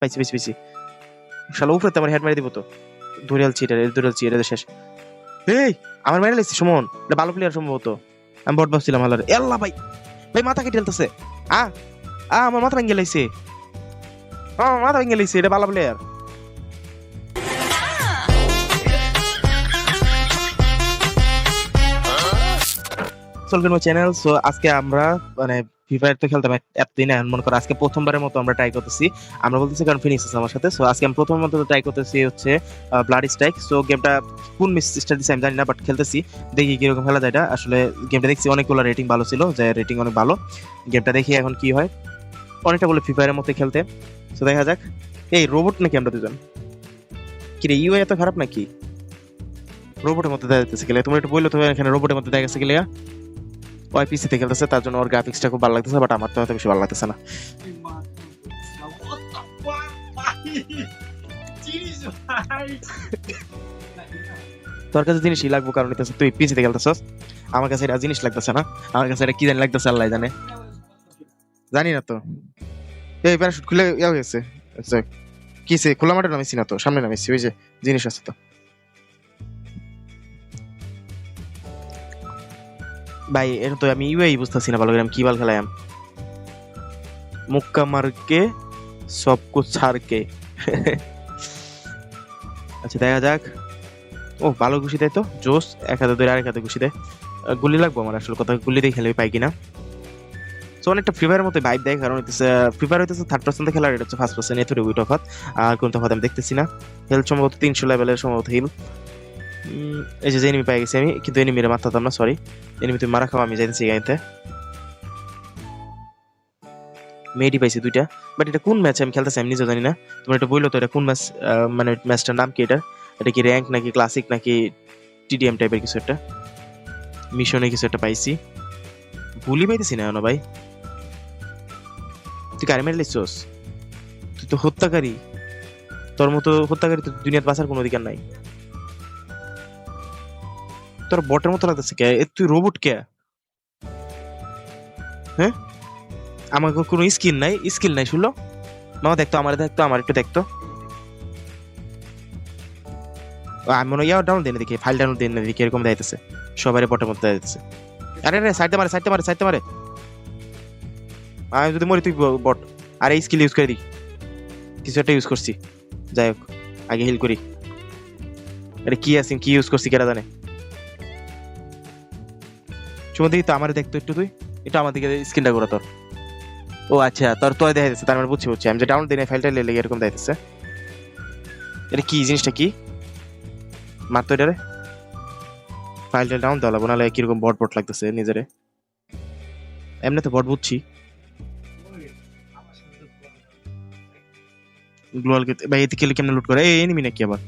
পাইছি পাইছি পাইছি। শালা উপরে তো আমার হেড মারি দিব তো। ধরিয়াল এটা দুরিয়াল চি এটা শেষ। এই, আমার মারি লাইছি, সুমন। এটা ভালো প্লেয়ার সম্ভবত। আমি বট ভাবছিলাম হালার এল্লা ভাই। ভাই, মাথা কেটে ফেলতেছে। আ আ, আমার মাথা ভেঙে লাইছে। আমার মাথা ভেঙে লাইছে, এটা ভালো প্লেয়ার সলকেন চ্যানেল সো আজকে আমরা মানে ফ্রি ফায়ার তো খেলতাম এতদিন এখন মনে করো আজকে প্রথমবারের মতো আমরা ট্রাই করতেছি। আমরা বলতেছি কারণ ফিনিক্স আছে আমার সাথে সো আজকে আমি প্রথম মতো ট্রাই করতেছি হচ্ছে ব্লাড স্ট্রাইক সো গেমটা কোন মিস স্টার দিছে আমি জানি না বাট খেলতেছি, দেখি কীরকম খেলা যায় এটা। আসলে গেমটা দেখছি অনেকগুলো রেটিং ভালো ছিল, যে রেটিং অনেক ভালো। গেমটা দেখি এখন কি হয়। অনেকটা বলে ফ্রি ফায়ারের মতো খেলতে। সো দেখা যাক। এই রোবট নাকি আমরা দুজন? কি রে ইউ এত খারাপ নাকি? রোবটের মধ্যে দেখা যাচ্ছে গেলে তুমি একটু বলল তো, এখানে রোবটের মধ্যে দেখা গেছে গেলে পিসিতে খেলতেছে, তার জন্য ওর গ্রাফিক্সটা খুব ভালো লাগতেছে বাট আমার তো বেশি ভালো লাগতেছে না। তোর কাছে জিনিসই লাগবো কারণ হইতেছে, তুই পিসিতে খেলতেছস। আমার কাছে এটা জিনিস লাগতেছে না। আমার কাছে এটা কি জানি লাগতেছে, আল্লাহ জানে। জানি না তো। এই প্যারাশুট খুলে ইয়া হয়ে আচ্ছা কিসে খোলা মাঠে নামিছি না তো, সামনে নামিছি ওই যে, জিনিস আছে তো। ভাই এটা তো আমি ইউআই বুঝতেছি না ভালো করে আমি কি বাল খেলাম মুক্কা মারকে সব কুছ ছাড়কে আচ্ছা দেখা যাক। ও, ভালো ঘুষি দেয় তো জোস এক হাতে ধরে আরেক হাতে ঘুষি দেয় গুলি লাগবো আমার আসলে কথা, গুলি দিয়ে খেলে পাই কিনা? তো অনেকটা ফ্রি ফায়ারের মতো ভাইব দেয়, কারণ হইতেছে ফ্রি ফায়ার হইতেছে থার্ড পার্সেন্টে খেলার, এটা হচ্ছে ফার্স্ট পার্সেন্ট এত উইট তফাৎ আর কোন তফাৎ আমি দেখতেছি না। হেলথ সম্ভবত তিনশো লেভেলের সম্ভবত হিল এই যে এনিমি পাই গেছি আমি, কিন্তু এনিমিরে মারতাম না সরি এনিমি তুমি মারা খাও আমি যাইতেছি গাইতে মেডি পাইছি দুইটা। বাট এটা কোন ম্যাচ আমি খেলতেছি, আমি নিজেও জানি না। তোমরা এটা বলল তো, এটা কোন ম্যাচ মানে ম্যাচটার নাম কি এটা? এটা কি র্যাঙ্ক নাকি ক্লাসিক নাকি টিডিএম টাইপের কিছু একটা? মিশনে কিছু একটা পাইছি। ভুলি পাইতেছি না ভাই। তুই গাড়ি মেরে তুই তো হত্যাকারী। তোর মতো হত্যাকারী তো দুনিয়াতে বাঁচার কোনো অধিকার নাই। তোর বটের মতো লাগতেছে কে? এ, তুই রোবট কে? হ্যাঁ? আমার কোনো স্কিল নাই স্কিল নাই, শুনলো? মামা, দেখতো আমার দেখতো আমার, একটু দেখতো। আমি মনে হয় ডাউন দিন দেখি ফাইল ডাউন দিন দেখি এরকম যাইতেছে সবারই বটের মধ্যে যাইতেছে আরে রে সাইডে মারে সাইডে মারে সাইডে মারে। আমি যদি মরি, তুই বট। আরে স্কিল ইউজ করে দি কিছু একটা ইউজ করছি। যাই হোক, আগে হিল করি। আরে, কি আছে? কি ইউজ করছি কেরা জানে? দেখি তো আমার দেখতো একটু তুই। আমার দিকে স্ক্রিনটা করে তোর। ও আচ্ছা তোর তোর দেখা যাচ্ছে তার মানে বুঝছি বুঝছি। আমি যে ডাউন দিই ফাইলটা এরকম এটা কি জিনিসটা কি? মার তো এটারে ফাইলটা ডাউন দেওয়া লাগবো নাহলে কীরকম বট বট লাগতেছে নিজেরে। এমনি তো বট বুঝছি। গ্লোয়াল ভাই কেলে কেমনে লুট করে? এই এনিমি নাকি আবার?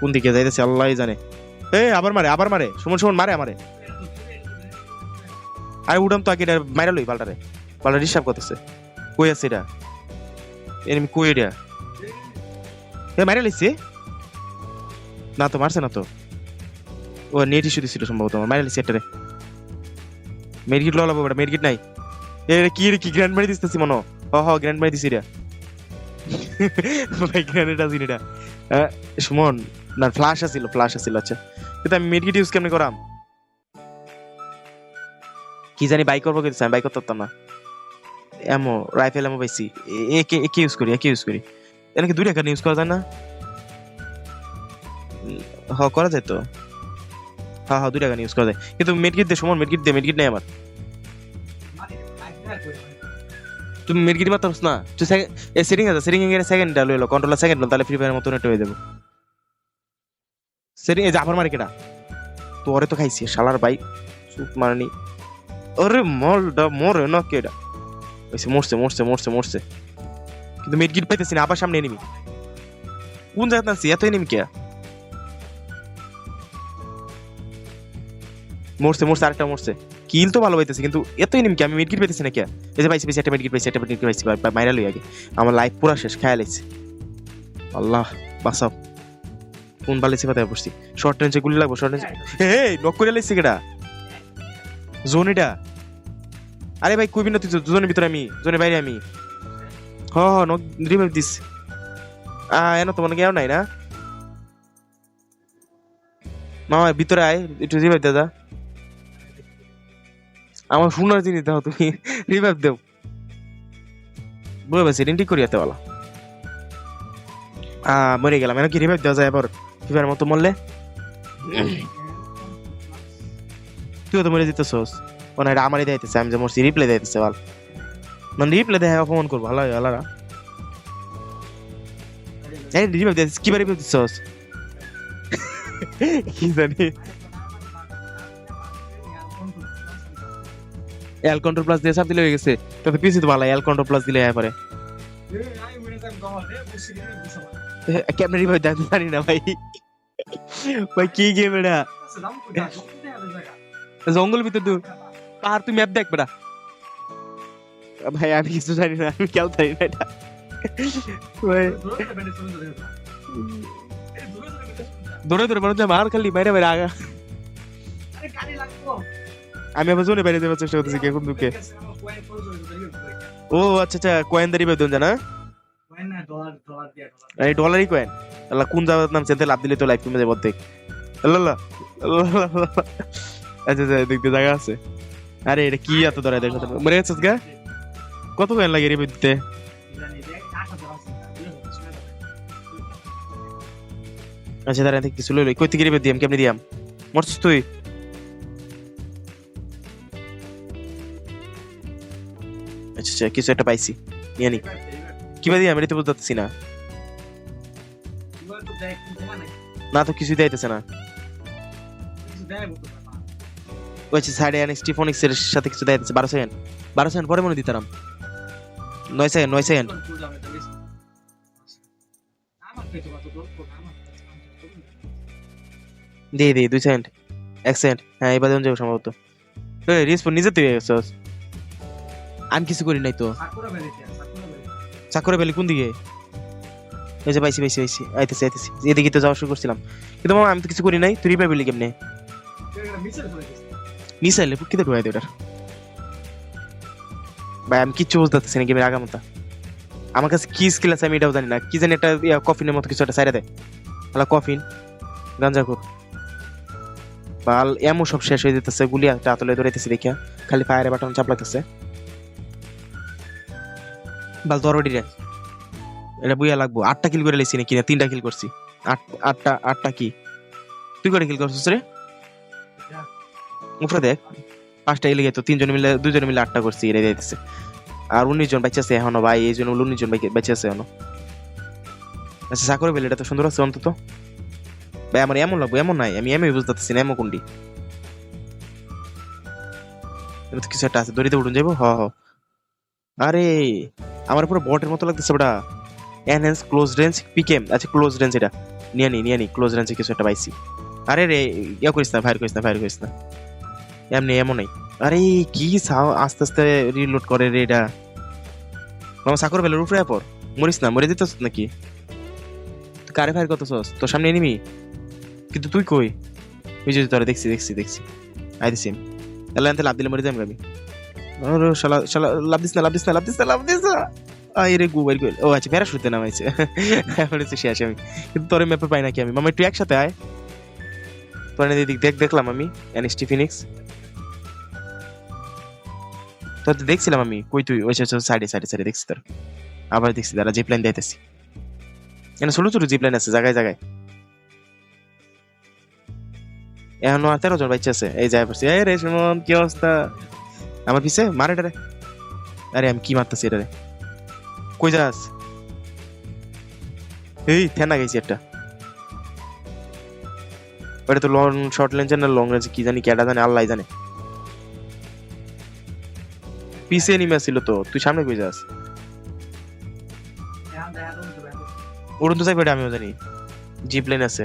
কোন দিকে যাইতেছে, আল্লাহই জানে। এই, আবার মারে আবার মারে। সুমন সুমন, মারে, আমারে। আরে উড়াম তো আগে এটা মাইরা লই পাল্টারে পাল্টা ডিস্টার্ব করতেছে। কই আছে এটা? এনিমি কই এটা? এ, মাইরা লইছে? না তো, মারছে না তো। ও, নেট ইস্যু দিছিল সম্ভবত আমার। মাইরা লইছে এটারে মেডকিট লওয়া লাগবে মেডকিট নাই। এ কি কি গ্র্যান্ড মারি দিতেছি মনো হ হ, গ্র্যান্ড মারি দিছি এটা। ভাই গ্র্যান্ড এটা। সুমন, না ফ্লাশ আছিল ফ্লাশ আছিল আচ্ছা। কিন্তু আমি মেডকিট ইউজ কেমনে করাম? কি জানি বাইক করব কিন্তু আমি না। এমো রাইফেল এমো পাইছি। একে একে ইউজ করি, একে ইউজ করি। এনাকে দুই টাকা ইউজ করা যায় না? হ, করা যায় তো। হ্যাঁ হ্যাঁ দুই ইউজ করা যায়। কিন্তু মেডকিট দে, সুমন মেডকিট দে মেডকিট নেই আমার। তুমি মেডকিট মারতে পারছ না? তুই সেটিং আছে সেটিং এর সেকেন্ড ডাল কন্ট্রোলার সেকেন্ড তাহলে ফ্রি ফায়ার মতন একটা হয়ে যাবে। সেটিং এই জাফর মারে কেডা তোরে তো খাইছি, শালার ভাই, চুপ মারনি। আরে মলটা মরে না কেডা। ওইসে মরছে মরছে মরছে মরছে। কিন্তু মিডগিট পাইতেছি না, আবার সামনে এনিমি কোন জায়গা আছি? এত এনিমি কে? মরছে মরছে, আরেকটা মরছে। কিল তো ভালো পাইতেছে, কিন্তু এত এনিমি কে? আমি মিডগিট পাইতেছি না কে? এই যে পাইছি পাইছি, একটা মিডগিট পাইছি, একটা মিডগিট পাইছি মাইরা লই আগে। আমার লাইফ পুরা শেষ, খেয়াল আল্লাহ, বাঁচাও। কোন বালিছে কথা বসছি? শর্ট রেঞ্জে গুলি লাগবো শর্ট রেঞ্জ এই নক করে লাইছে কেডা? জোন এটা আরে ভাই, কইবি না তুই জোনের ভিতরে আমি জোনের বাইরে আমি। হ হ নক রিভাইভ দিস। আ, এন তোমার কেউ নাই না? মামা, ভিতরে আয়, একটু রিভাইভ দাদা আমার শোনার জিনিস দাও তুমি রিভাইভ দেও। বুঝে পারছি ঠিক করিয়াতে বলা মরে গেলাম এখন কি রিভাইভ দেওয়া যায় এবার মতো মরলে? তুইও তো মরে দিতেছস ও না এটা আমারই দিতেছে আমি যে মরছি রিপ্লে দিতেছে বল। মানে রিপ্লে দেয় অপমান করব। ভালো এই রিভাইভ দিতেছিস কি রিভাইভ দিতেছস? কি জানি। এল কন্ট্রোল প্লাস দিয়ে সাপ দিলে হয়ে গেছে। পিসি তো ভালো এল কন্ট্রোল প্লাস দিলে হয়ে পারে। কেমনে রিভাইভ জানি না ভাই? কি গেম এটা জঙ্গল ভিতর দূর পাহাড় তুই ম্যাপ দেখ বেটা ভাই আমি কিছু জানি না আমি খেলতে জানি না এটা ভাই দৌড়ে দৌড়ে মানুষ মার খালি বাইরে বাইরে আগা আমি আবার জোনে বাইরে যাওয়ার চেষ্টা করতেছি কে কোন দুঃখে ও আচ্ছা আচ্ছা কয়েন দাঁড়িয়ে বেতন জানা এই ডলারই কয়েন আল্লাহ, কোন জায়গার নাম চেনতে লাভ দিলে তো লাইফ কমে যাবে অর্ধেক। আচ্ছা আচ্ছা দেখতে জায়গা আছে। আরে, এটা কি এত ধরে দেখো মরে গেছিস গা? কত কয়েন লাগে রে দিতে আচ্ছা দাঁড়া থেকে কিছু লইলো কই থেকে রিবে দিয়াম কেমনি দিয়াম মরছিস তুই। আচ্ছা আচ্ছা কিছু একটা পাইছি। নিয়ে নি। কিবা দিয়ে আমি এটা পারতেছি না। না তো কিছুই দিতেছে না। ওই সাইডে এনএক্সটি ফোনিক্স এর সাথে কিছু দিতেছে বারো সেকেন্ড বারো সেকেন্ড পরে মনে দিতাম নয় সেকেন্ড নয় সেকেন্ড দিয়ে দিয়ে দুই সেকেন্ড এক সেকেন্ড হ্যাঁ এবার যাব সম্ভবত। রিস্পন নিজে তুই আমি কিছু করি নাই তো। চাকরে ভ্যালি কোন দিকে? এই যে পাইছি পাইছি পাইছি। আইতেছি আইতেছি। এদিকে তো যাওয়া শুরু করছিলাম। কিন্তু মামা, আমি তো কিছু করি নাই। তুই রিপাই বলি কেমনে? মিসাইলে কিতে ঢুকাই দে ওটার। ভাই, আমি কিচ্ছু বুঝতে পারতেছি না গেমের আগামতা। আমার কাছে কি স্কিল আছে আমি এটাও জানি না। কি জানি একটা কফিনের মতো কিছু একটা সাইডে দেয় তাহলে কফিন গাঞ্জাকুর বাল এমন সব শেষ হয়ে যেতেছে। গুলি একটা আতলে ধরেতেছি দেখিয়া। খালি ফায়ারে বাটন চাপ লাগতেছে বাল দরডি রে এটা বুইয়া লাগবো। আটটা কিল করে লেছি নাকি? না, তিনটা কিল করছি। আট, আটটা আটটা কি? তুই কটা কিল করছিস রে? উপরে দেখ। পাঁচটা এলে তো তিনজন মিলে দুজন মিলে আটটা করছি এটা দিতেছে আর উনিশ জন বাচ্চা আছে এখনও ভাই, এই জন্য উনিশ জন বাচ্চা আছে এখনও। আচ্ছা চাকরি বেলে এটা তো সুন্দর আছে অন্তত। ভাই, আমার এমন লাগবো, এমন নাই, আমি এমন বুঝতে না, এমন কোনটি। কিছু একটা আছে, দড়িতে উঠুন যাব হ হ। আরে! আমার পুরো বটের মতো লাগতেছে ওটা এনহ্যান্স ক্লোজ রেঞ্জ পিকেম আচ্ছা ক্লোজ রেঞ্জ এটা। নিয়ে নি নিয়ে নি ক্লোজ রেঞ্জে কিছু একটা পাইছি। আরে রে, ইয়া করিস না ফায়ার করিস না ফায়ার করিস না। এমনি এমনই আরে, কি আস্তে আস্তে রিলোড করে রে এটা। মামা সাকর বেলের উপরে পর মরিস না, মরে দিতেছ নাকি? কারে ফায়ার করতেছস? তোর সামনে এনিমি কিন্তু তুই কই? ওই যে তোরা দেখছি দেখছি দেখছি। আইতেছি এলা এনতে লাভ দিলে মরে যাই আমি। আচ্ছা তোর তো দেখছিলাম আমি, কই তুই? ওই সাইডে সাইডে সাইডে দেখছি তোর। আবার দেখছি তারা জিপ লাইন দিতেছি। এখানে ছোট ছোট জিপ লাইন আছে, জায়গায় জায়গায়। এখনও তেরো জন বাচ্চা আছে। এই যায় পড়ছি। এই রে কি অবস্থা? আমার পিছে মারে রে। আরে আমি কি মারতেছি এটা রে? কই যাস? এই থেনা গেছি একটা। ওটা তো লং শর্ট রেঞ্জ না লং রেঞ্জ কি জানি কেডা জানে আল্লাহ জানে। পিছে নিমে ছিল তো তুই সামনে কই যাস? উড়ন তো যাইবে আমিও জানি। জিপ লাইন আছে।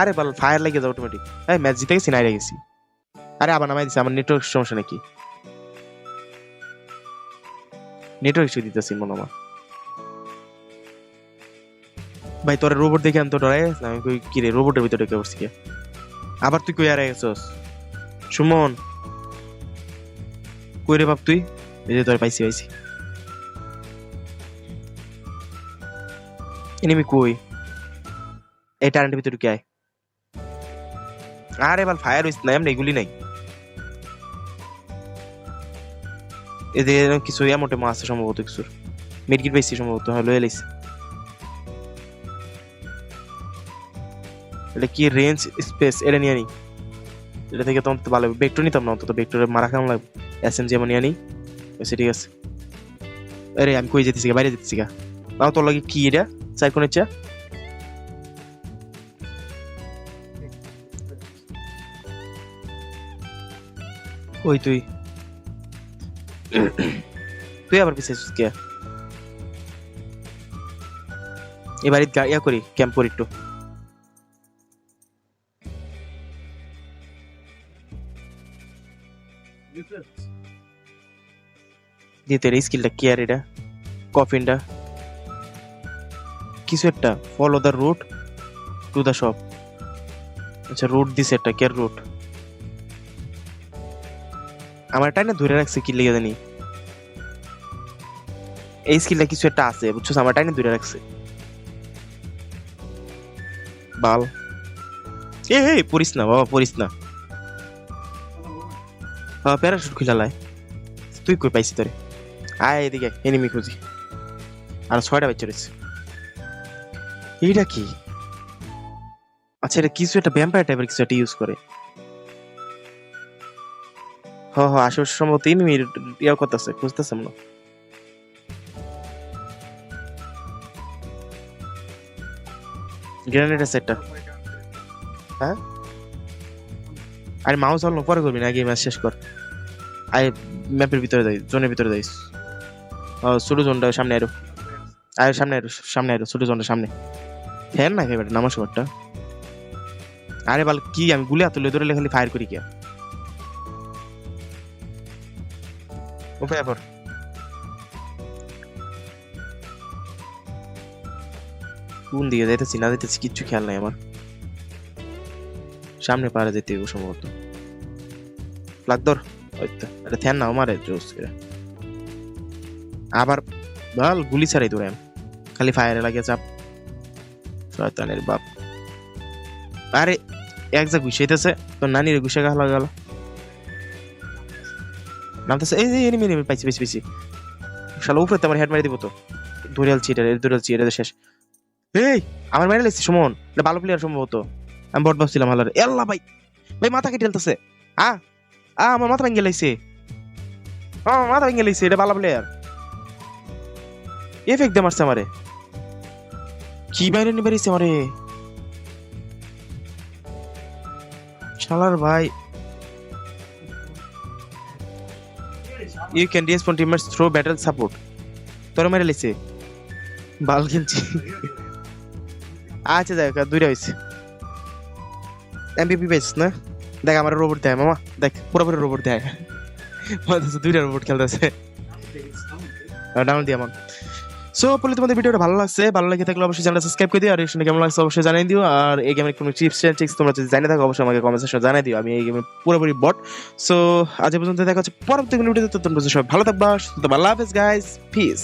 আরে বাল ফায়ার লাগে যায় অটোমেটিক এই ম্যাচ জিতে গেছি, নাই গেছি। আরে আবার নামাই দিছে আমার নেটওয়ার্ক সমস্যা নাকি? নেটওয়ার্ক ইস্যু দিতেছি মনে আমার। ভাই তোর রোবট দেখে আমি তো ডরাই। আমি কই, কি রে রোবটের ভিতরে কে পড়ছি আবার তুই কই আর গেছস সুমন। কই রে বাপ তুই? এই যে তোর পাইছি পাইছি। এনিমি কই? এই টারেন্টের ভিতরে কে আয়? আরে বাল ফায়ার হইস না, এমনি এগুলি নাই। এদের কিছু এমনটে মাছ আছে সম্ভবত কিছুর মিডকিট পাইছি সম্ভবত হ্যাঁ লয়ে এটা কি রেঞ্জ স্পেস এটা নিয়ে নি এটা থেকে তো অন্তত ভালো বেক্টর নিতাম না, অন্তত বেক্টরে মারা খাম লাগবে। এস এম যেমন নিয়ে নি বেশি ঠিক আছে। আরে, আমি কই যেতেছি বাইরে যেতেছি গা। নাও তোর লাগে কি এটা? সাইড কোন ইচ্ছা ওই তুই। তুই আবার পিছিয়ে কে? এবার ইয়া করি ক্যাম্প করি একটু। দিতে স্কিলটা কি আর এটা? কফিনটা কিছু একটা follow the route to the shop আচ্ছা রুট দিছে একটা কেয়ার রুট আমার টাইনে ধরে রাখছে কি লেগে জানি। এই স্কিলটা কিছু একটা আছে বুঝছ আমার টাইনে ধরে রাখছে। বাল। এ হে পড়িস না, বাবা, পড়িস না। হ্যাঁ প্যারাশুট খুলে লাই। তুই কই পাইছি তোরে? আয়, এদিকে এনিমি খুঁজি। আর ছয়টা বাচ্চা রয়েছে। এইটা কি? আচ্ছা এটা কিছু একটা ভ্যাম্পায়ার টাইপের কিছু একটা ইউজ করে। হ হ আসলে সম্ভবত এনিমি ইয়া করতেছে, খুঁজতেছে মনে। গ্রেনেড আছে একটা। হ্যাঁ? আরে মাউস হল পরে করবি না, আগে ম্যাচ শেষ কর। আয় ম্যাপের ভিতরে যাই জোনের ভিতরে যাইস ছোট জোনটা সামনে আরও। আয় সামনে আরও সামনে আরও, ছোট জোনটা সামনে। ফ্যান না একেবারে নামার শহরটা আরে বাল, কি আমি গুলি হাতে ধরে খালি ফায়ার করি কে? ও ফেভার কোন দিকে যাইতেছি না যাইতেছি কিচ্ছু খেয়াল নাই আমার সামনে পারে যেতে হবে সম্ভবত লাগদর ওই তো এটা ধ্যান না আমারে জোস আবার বল গুলি ছাড়াই আমি খালি ফায়ারে লাগে চাপ শয়তানের বাপ আরে এক যা ঘুষাইতেছে তোর নানির ঘুষে গা লাগালো নামতেছে, এই এনিমি এনিমি পাইছি পাইছি পাইছি। শালা, উপরে তো আমার হেড মারি দিব তো। ধরিয়ালছি এটা ধরিয়ালছি এটা শেষ। এই, আমার মেরে লাগছে, সুমন। এটা ভালো প্লেয়ার সম্ভবত। আমি বট ভাবছিলাম ভালো এল্লা ভাই ভাই, মাথা কেটে ঠেলতেছে আ আ, আমার মাথা ভেঙে লাইছে আমার মাথা ভেঙে লাইছে এটা ভালো প্লেয়ার এফেক্ট দিয়ে মারছে আমারে। কি বাইরে নিয়ে বেরিয়েছে আমারে? শালার ভাই you can respond teammates throw battle support তোর মেরে লিছে বাল খেলছি। আচ্ছা দেখ দুইটা হয়েছে। এমপিপি পেয়েছিস না? দেখ আমার রোবট দেয় মামা। দেখ পুরোপুরি রোবট দেয় দুইটা রোবট খেলতেছে। ডাউন দিয়ে আমার সো বলে তোমাদের ভিডিওটা ভালো লাগছে। ভালো লাগে থাকলে অবশ্যই চ্যানেলটা সাবস্ক্রাইব করে দিও। আর এখানে কেমন লাগছে অবশ্যই জানিয়ে দিও। আর এই গেমের কোনো টিপস ট্রিক্স তোমরা যদি জানিয়ে থাকো, অবশ্যই আমাকে কমেন্ট সেকশনে জানিয়ে দিও। আমি এই গেমের পুরোপুরি বট সো আজ পর্যন্ত দেখা হচ্ছে পরবর্তী ভিডিওতে তোমরা সবাই ভালো থাকবা, সুস্থ থাকবা। Love is guys piece